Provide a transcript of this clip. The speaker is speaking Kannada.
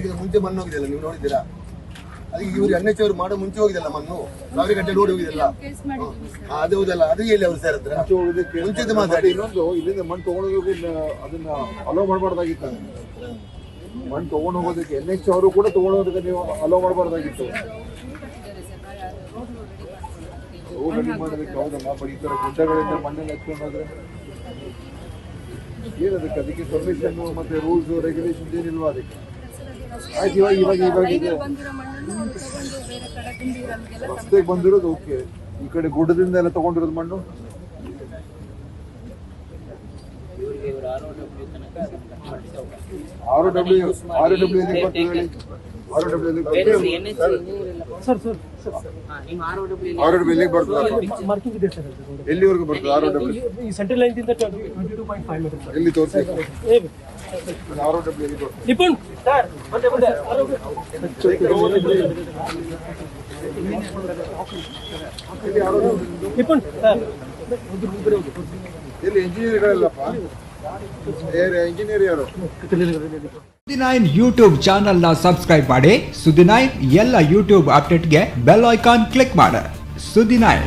ಅದಕ್ಕೆ ಮುಂಚೆ ಮಣ್ಣು ಹೋಗಿದೆಯಲ್ಲ ನೀವು ನೋಡಿದ್ದೀರಾ? ಅದಕ್ಕೆ ಇವರು ಎನ್ ಎಚ್ ಅವರು ಮಾಡೋ ಮುಂಚೆ ಹೋಗಿದೆಲ್ಲ ಮಣ್ಣು? ಸಾವಿರ ಗಂಟೆ ನೋಡಿ ಹೋಗಿದೆಲ್ಲ ಕೇಸ್ ಮಾಡಿದ್ವಿ ಸರ್ ಅದು ಹೌದಲ್ಲ ಅದು ಎಲ್ಲಿ ಅವರು ಸರ್ ಹತ್ರ? ಮುಂಚೆ ಹೋಗೋದಕ್ಕೆ ಮಾತಾಡಿ. ಇನ್ನೊಂದು ಇಲ್ಲಿಂದ ಮಣ್ಣು ತಗೊಂಡೋಗಿ ಅದನ್ನ ಅಲೋ ಮಾಡಬಾರ್ದಾಗಿತ್ತು. ಮಣ್ಣು ತಗೊಂಡು ಹೋಗೋದಕ್ಕೆ ಎನ್ ಎಚ್ ಅವರು ಕೂಡ ತಗೊಂಡೋದಕ್ಕೆ ನೀವು ಅಲೋ ಮಾಡಬಾರ್ದಾಗಿತ್ತು. ರೋಡ್ ರೆಡಿ ಮಾಡೋದಕ್ಕೆ ಹೌದಲ್ಲ ಬಟ್ ಈ ಥರ ಗುಡ್ಡಗಳಿಂದ ಮಣ್ಣನ್ನು ಎತ್ಕೊಂಡು ಹೋದ್ರೆ? ಏನದಕ್ಕೆ ಅದಕ್ಕೆ ಪರ್ಮಿಷನ್ ಮತ್ತೆ ರೂಲ್ಸ್ ರೆಗ್ಯುಲೇಷನ್ ಏನಿಲ್ವಾ ಅದಕ್ಕೆ? ಆಯ್ತು ಇವಾಗ ಇವಾಗ ಇವಾಗ ಇದೆ. ಬಂದಿರೋದು ಓಕೆ. ಈ ಕಡೆ ಗುಡ್ಡದಿಂದ ಎಲ್ಲ ತಗೊಂಡಿರೋದು ಮಣ್ಣು? R W R W R W R W ಎಲ್ಲಿಗೆ ಬರ್ತದೆ? ಎಲ್ಲಿವರೆಗೂ ಬರ್ತದೆ ಆರ್ ಡಬ್ಲ್ಯೂ? ಸೆಂಟ್ರಲ್ ಲೈನ್ ಎಲ್ಲಿ ತೋರಿಸಿ? ನಿಪುಣ್. ನಿಪುಣ್. ಸರ್ ಎಲ್ಲಿ ಇಂಜಿನಿಯರ್ಗಳಲ್ಲಪ್ಪ ಇಂಜಿನಿಯರ್ ಯಾರು? ಸುದಿನೈನ್ ಯೂಟ್ಯೂಬ್ ಚಾನಲ್ನ ಸಬ್ಸ್ಕ್ರೈಬ್ ಮಾಡಿ ಸುದಿನೈನ್ ಎಲ್ಲ ಯೂಟ್ಯೂಬ್ ಅಪ್ಡೇಟ್ಗೆ ಬೆಲ್ ಐಕಾನ್ ಕ್ಲಿಕ್ ಮಾಡಿ. ಸುದಿನೈನ್